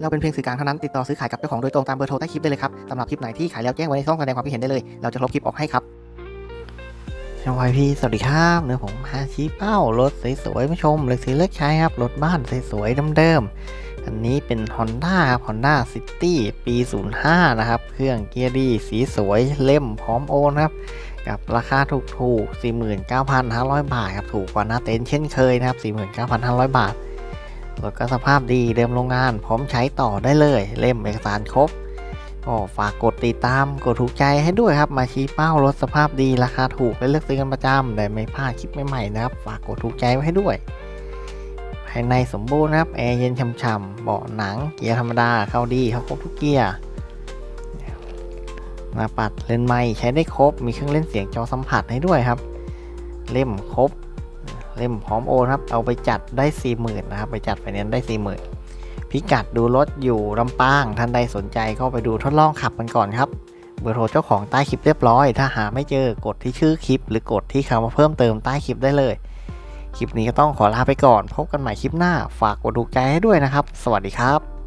เราเป็นเพียงสื่อกลางเท่านั้นติดต่อซื้อขายกับเจ้าของโดยตรงตามเบอร์โทรใต้คลิปได้เลยครับสำหรับคลิปไหนที่ขายแล้วแจ้งไว้ในช่องแสดงความคิดเห็นได้เลย เราจะลบคลิปออกให้ครับสวัสดีพี่สวัสดีครับเนื้อผมฮาชิเป้ารถสวยๆมาชมเลือกซื้อเลือกใช้ครับรถบ้านสวยๆเดิมๆอันนี้เป็น Honda ครับ Honda City ปี 05 นะครับ เครื่องเกียร์ดีสีสวยเล่มพร้อมโอนครับกับราคาถูกๆ 49,500 บาทครับถูกกว่าหน้าเต็นท์เช่นเคยนะครับ 49,500 บาท รถก็สภาพดีเดิมโรงงาน พร้อมใช้ต่อได้เลย เล่มเอกสารครบก็ฝากกดติดตามกดถูกใจให้ด้วยครับ มาชี้เป้ารถสภาพดีราคาถูกและเลือกซื้อกันประจำแต่ไม่พลาดคลิปใหม่ๆนะครับ ฝากกดถูกใจไว้ให้ด้วย ภายในสมบูรณ์นะครับแอร์เย็นช่ำๆเบาะหนังเกียร์ธรรมดาเข้าดีเข้าครบทุกเกียร์หน้าปัดเลนไม้ใช้ได้ครบมีเครื่องเล่นเสียงจอสัมผัสให้ด้วยครับ เล่มครบ เล่มพร้อมโอนครับ เอาไปจัดได้ 40,000นะครับ ไปจัดไฟแนนซ์ได้ 40,000 พิกัดดูรถอยู่ลำปาง ท่านใดสนใจก็ไปดูทดลองขับกันก่อนครับ เบอร์โทรเจ้าของใต้คลิปเรียบร้อย ถ้าหาไม่เจอกดที่ชื่อคลิป หรือกดที่คำว่าเพิ่มเติมใต้คลิปได้เลย คลิปนี้ก็ต้องขอลาไปก่อน พบกันใหม่คลิปหน้า ฝากกดถูกใจให้ด้วยนะครับ สวัสดีครับ